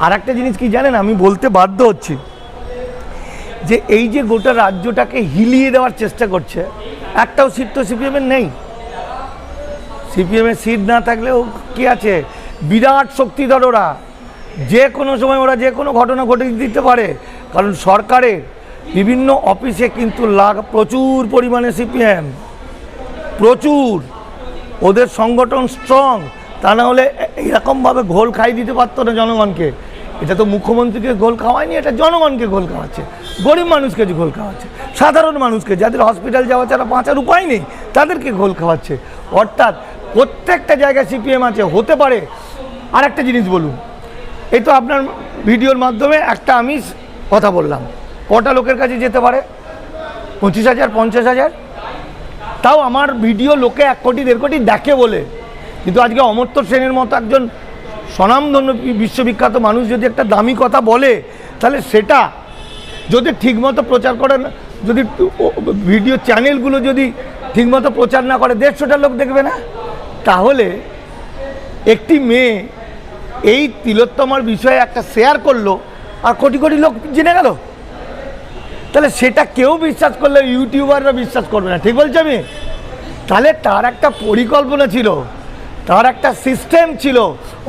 আর একটা জিনিস কি জানেন? আমি বলতে বাধ্য হচ্ছি যে এই যে গোটা রাজ্যটাকে হিলিয়ে দেওয়ার চেষ্টা করছে, একটাও সিট তো সিপিএমের নেই। সিপিএমের সিট না থাকলেও কি আছে? বিরাট শক্তিধর ওরা। যে কোনো সময় ওরা যে কোনো ঘটনা ঘটে দিতে পারে। কারণ সরকারের বিভিন্ন অফিসে কিন্তু লাগ, প্রচুর পরিমাণে সিপিএম প্রচুর। ওদের সংগঠন স্ট্রং তা না হলে এরকমভাবে ঘোল খাই দিতে পারতো না জনগণকে। এটা তো মুখ্যমন্ত্রীকে ঘোল খাওয়ায়নি, এটা জনগণকে ঘোল খাওয়াচ্ছে। গরিব মানুষকে ঘোল খাওয়াচ্ছে, সাধারণ মানুষকে, যাদের হসপিটাল যাওয়া ছাড়া বাঁচার উপায় নেই, তাদেরকে ঘোল খাওয়াচ্ছে। অর্থাৎ প্রত্যেকটা জায়গায় সিপিএম আছে, হতে পারে। আর একটা জিনিস বলুন, এই তো আপনার ভিডিওর মাধ্যমে একটা আমি কথা বললাম, কটা লোকের কাছে যেতে পারে? পঁচিশ হাজার, পঞ্চাশ হাজার? তাও আমার ভিডিও লোকে এক কোটি, দেড় কোটি দেখে বলে। কিন্তু আজকে অমর্ত্য সেনের মতো একজন স্বনামধন্য বিশ্ববিখ্যাত মানুষ যদি একটা দামি কথা বলে, তাহলে সেটা যদি ঠিকমতো প্রচার করে না, যদি ভিডিও চ্যানেলগুলো যদি ঠিকমতো প্রচার না করে, দেড়শোটা লোক দেখবে না? তাহলে একটি মেয়ে এই তিলোত্তমার বিষয়ে একটা শেয়ার করল আর কোটি কোটি লোক জেনে গেল। তাহলে সেটা কেউ বিশ্বাস করলে, ইউটিউবাররা বিশ্বাস করবে না। ঠিক বলছি আমি? তাহলে তার একটা পরিকল্পনা ছিল। তার একটা সিস্টেম ছিল।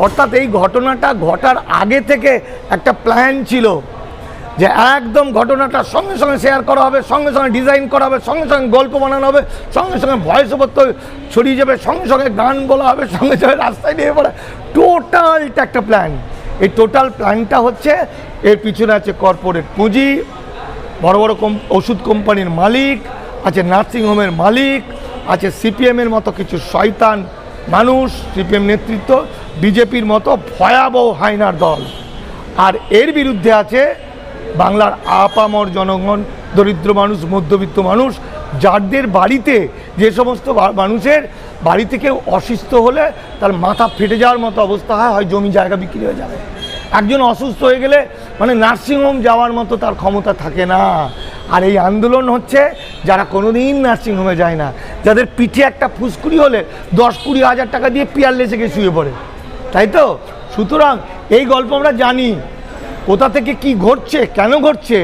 অর্থাৎ এই ঘটনাটা ঘটার আগে থেকে একটা প্ল্যান ছিল যে একদম ঘটনাটা সঙ্গে সঙ্গে শেয়ার করা হবে, সঙ্গে সঙ্গে ডিজাইন করা হবে, সঙ্গে সঙ্গে গল্প বানানো হবে, সঙ্গে সঙ্গে ভয়েস ওভার তো ছড়িয়ে যাবে, সঙ্গে সঙ্গে গান বলা হবে, সঙ্গে সঙ্গে রাস্তায় নিয়ে পড়া। টোটালটা একটা প্ল্যান। এই টোটাল প্ল্যানটা হচ্ছে, এর পিছনে আছে কর্পোরেট পুঁজি, বড় বড় কোম ওষুধ কোম্পানির মালিক, আছে নার্সিংহোমের মালিক, আছে সিপিএমের মতো কিছু শয়তান মানুষ, সিপিএম নেতৃত্ব, বিজেপির মতো ভয়াবহ হাইনার দল। আর এর বিরুদ্ধে আছে বাংলার আপামর জনগণ, দরিদ্র মানুষ, মধ্যবিত্ত মানুষ, যাদের বাড়িতে যে সমস্ত মানুষের বাড়ি থেকে অসুস্থ হলে তার মাথা ফেটে যাওয়ার মতো অবস্থা হয় হয় জমি জায়গা বিক্রি হয়ে যাবে। একজন অসুস্থ হয়ে গেলে মানে নার্সিংহোম যাওয়ার মতো তার ক্ষমতা থাকে না। আর এই আন্দোলন হচ্ছে যারা কোনোদিন নার্সিংহোমে যায় না, যাদের পিঠে একটা ফুসকুড়ি হলে দশ কুড়ি হাজার টাকা দিয়ে পিয়ারলেসে গিয়ে শুয়ে পড়ে। তাই তো? সুতরাং এই গল্প আমরা জানি, কোথা থেকে কি ঘটছে, কেন ঘটছে?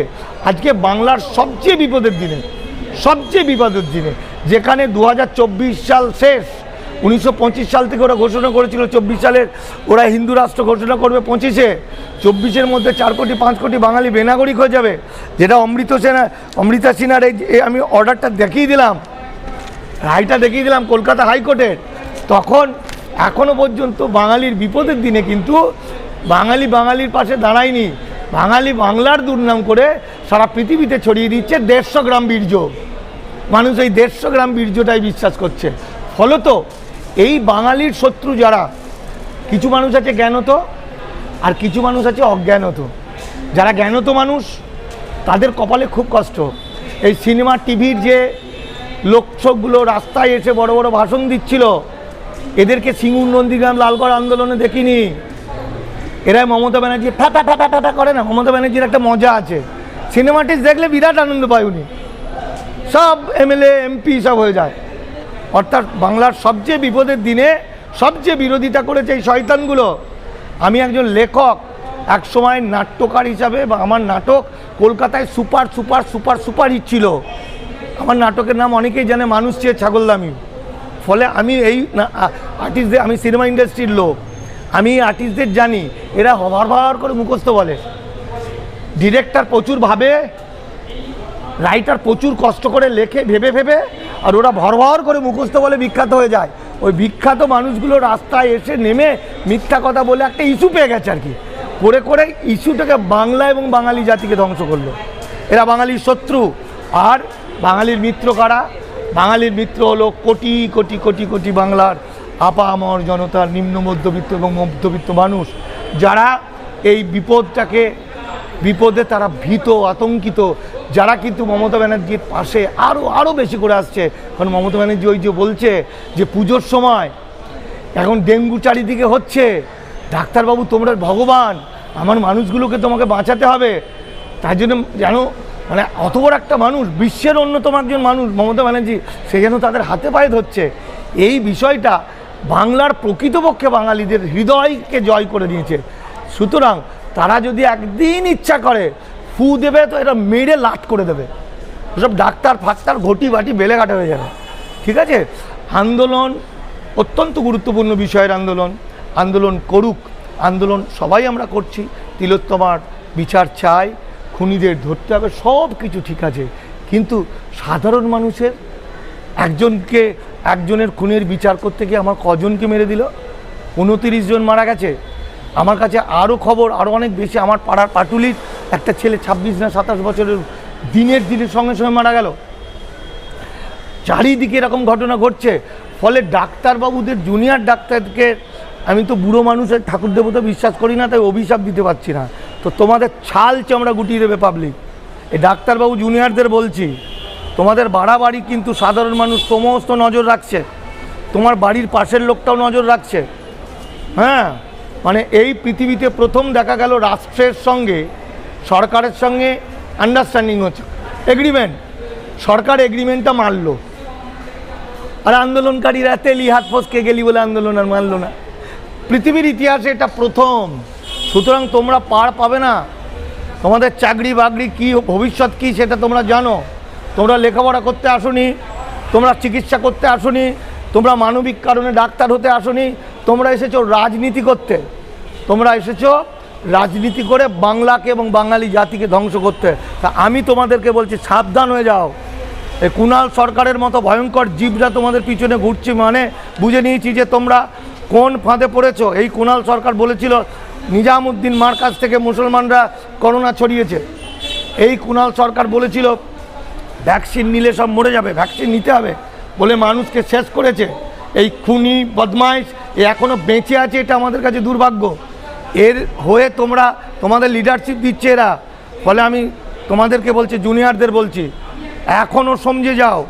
আজকে বাংলার সবচেয়ে বিপদের দিনে, সবচেয়ে বিপদের দিনে, যেখানে দু হাজার চব্বিশ সাল শেষ উনিশশো পঁচিশ সাল থেকে ওরা ঘোষণা করেছিল, চব্বিশ সালের ওরা হিন্দু রাষ্ট্র ঘোষণা করবে পঁচিশে। চব্বিশের মধ্যে চার কোটি, পাঁচ কোটি বাঙালি বেনাগরিক হয়ে যাবে। যেটা অমৃত সেনা, অমৃতা সিনহার এই আমি অর্ডারটা দেখিয়ে দিলাম। রায়টা দেখিয়ে দিলাম কলকাতা হাইকোর্টের। তখন এখনও পর্যন্ত বাঙালির বিপদের দিনে কিন্তু বাঙালি বাঙালির পাশে দাঁড়ায়নি। বাঙালি বাংলার দুর্নাম করে সারা পৃথিবীতে ছড়িয়ে দিচ্ছে দেড়শো গ্রাম বীর্য। মানুষ এই দেড়শো গ্রাম বীর্যটাই বিশ্বাস করছে। ফলত এই বাঙালির শত্রু যারা, কিছু মানুষ আছে জ্ঞানত আর কিছু মানুষ আছে অজ্ঞানত। যারা জ্ঞানত মানুষ, তাদের কপালে খুব কষ্ট। এই সিনেমা, টিভির যে লোকসবগুলো রাস্তায় এসে বড় বড় ভাষণ দিচ্ছিল, এদেরকে সিঙ্গুর নন্দীগ্রাম লালগড় আন্দোলনে দেখিনি। এরাই মমতা ব্যানার্জি ফ্যাটা ফ্যাটা ফ্যাটা করে না, মমতা ব্যানার্জির একটা মজা আছে। সিনেমাটি দেখলে বিরাট আনন্দ পায় উনি। সব এমএলএ, এমপি সব হয়ে যায়। অর্থাৎ বাংলার সবচেয়ে বিপদের দিনে সবচেয়ে বিরোধিতা করেছে এই শয়তানগুলো। আমি একজন লেখক, এক সময় নাট্যকার হিসাবে বা আমার নাটক কলকাতায় super super super super hit ছিল। আমার নাটকের নাম অনেকেই জানে, মানুষ চেয়ে ছাগল ছাগলদামি ফলে আমি এই আর্টিস্টদের আমি সিনেমা ইন্ডাস্ট্রির লোক। আমি আর্টিস্টদের জানি, এরা হবার ভার করে মুখস্থ বলে। ডিরেক্টর প্রচুর ভাবে, রাইটার প্রচুর কষ্ট করে লেখে, ভেবে ভেবে আর ওরা ভর ভর করে মুখস্থ বলে বিখ্যাত হয়ে যায়। ওই বিখ্যাত মানুষগুলো রাস্তায় এসে নেমে মিথ্যা কথা বলে একটা ইস্যু পেয়ে গেছে আর কি। করে করে ইস্যুটাকে বাংলা এবং বাঙালি জাতিকে ধ্বংস করল। এরা বাঙালির শত্রু। আর বাঙালির মিত্র কারা? বাঙালির মিত্র হলো কোটি কোটি কোটি কোটি বাংলার আপা আমর জনতার নিম্ন, মধ্যবিত্ত এবং মধ্যবিত্ত মানুষ। যারা এই বিপদটাকে, বিপদে তারা ভীত, আতঙ্কিত যারা কিন্তু মমতা ব্যানার্জির পাশে আরও আরও বেশি করে আসছে। কারণ মমতা ব্যানার্জি ওই যে বলছে যে পুজোর সময় এখন ডেঙ্গু চারিদিকে হচ্ছে। ডাক্তারবাবু, তোমরা ভগবান, আমার মানুষগুলোকে তোমাকে বাঁচাতে হবে। তার জন্য যেন মানে অত বড় একটা মানুষ, বিশ্বের অন্যতম একজন মানুষ মমতা ব্যানার্জি, সে যেন তাদের হাতে পায়ে ধরছে। এই বিষয়টা বাংলার প্রকৃতপক্ষে বাঙালিদের হৃদয়কে জয় করে দিয়েছে। সুতরাং তারা যদি একদিন ইচ্ছা করে ফু দেবে তো এটা মেরে লাট করে দেবে। সব ডাক্তার, ফাক্তার, ঘটি বাটি বেলে বেলেঘাটা হয়ে যাবে। ঠিক আছে? আন্দোলন অত্যন্ত গুরুত্বপূর্ণ বিষয়ের আন্দোলন। আন্দোলন করুক, আন্দোলন সবাই আমরা করছি। তিলোত্তমার বিচার চাই, খুনিদের ধরতে হবে, সব কিছু ঠিক আছে। কিন্তু সাধারণ মানুষের একজনকে, একজনের খুনের বিচার করতে গিয়ে আমার কজনকে মেরে দিল? উনতিরিশ জন মারা গেছে। আমার কাছে আরও খবর আরও অনেক বেশি। আমার পাড়ার পাটুলির একটা ছেলে ছাব্বিশ না সাতাশ বছরের দিনের দিনের সঙ্গে সঙ্গে মারা গেল। চারিদিকে এরকম ঘটনা ঘটছে। ফলে ডাক্তারবাবুদের জুনিয়র ডাক্তারকে আমি তো বুড়ো মানুষের ঠাকুর দেবতা বিশ্বাস করি না, তাই অভিশাপ দিতে পারছি না। তো তোমাদের ছাল চামড়া গুটিয়ে দেবে পাবলিক এই ডাক্তারবাবু জুনিয়রদের বলছি, তোমাদের বাড়াবাড়ি কিন্তু সাধারণ মানুষ সমস্ত নজর রাখছে। তোমার বাড়ির পাশের লোকটাও নজর রাখছে। হ্যাঁ মানে এই পৃথিবীতে প্রথম দেখা গেল রাষ্ট্রের সঙ্গে সরকারের সঙ্গে আন্ডারস্ট্যান্ডিং হচ্ছে। এগ্রিমেন্ট সরকার এগ্রিমেন্টটা মানলো। আর আন্দোলনকারীরা তেলি হাত ফসকে গেলি বলে আন্দোলন আর মানলো না। পৃথিবীর ইতিহাসে এটা প্রথম। সুতরাং তোমরা পার পাবে না। তোমাদের চাকরি বাকরি কী ভবিষ্যৎ কী সেটা তোমরা জানো। তোমরা লেখাপড়া করতে আসনি, তোমরা চিকিৎসা করতে আসনি, তোমরা মানবিক কারণে ডাক্তার হতে আসনি, তোমরা এসেছ রাজনীতি করতে। তোমরা এসেছ রাজনীতি করে বাংলাকে এবং বাঙালি জাতিকে ধ্বংস করতে। তা আমি তোমাদেরকে বলছি, সাবধান হয়ে যাও। এই কুণাল সরকারের মতো ভয়ঙ্কর জীবরা তোমাদের পিছনে ঘুরছে মানে বুঝে নিয়েছি যে তোমরা কোন ফাঁদে পড়েছো। এই কুণাল সরকার বলেছিল, নিজামুদ্দিন মার কাছ থেকে মুসলমানরা করোনা ছড়িয়েছে। এই কুণাল সরকার বলেছিল, ভ্যাকসিন নিলে সব মরে যাবে, ভ্যাকসিন নিতে হবে বলে মানুষকে শেষ করেছে। এই খুনি, বদমাইশ, এ এখনও বেঁচে আছে এটা আমাদের কাছে দুর্ভাগ্য। এর হয়ে তোমরা তোমাদের লিডারশিপ দিচ্ছে এরা। ফলে আমি তোমাদেরকে বলছি জুনিয়রদের বলছি এখনও সমঝে যাও।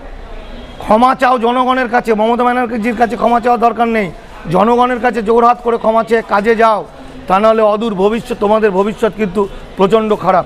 ক্ষমা চাও জনগণের কাছে, মমতা ব্যানার্জির কাছে ক্ষমা চাওয়ার দরকার নেই। জনগণের কাছে জোরহাত করে ক্ষমা চেয়ে কাজে যাও। তা নাহলে অদূর ভবিষ্যৎ, তোমাদের ভবিষ্যৎ কিন্তু প্রচণ্ড খারাপ।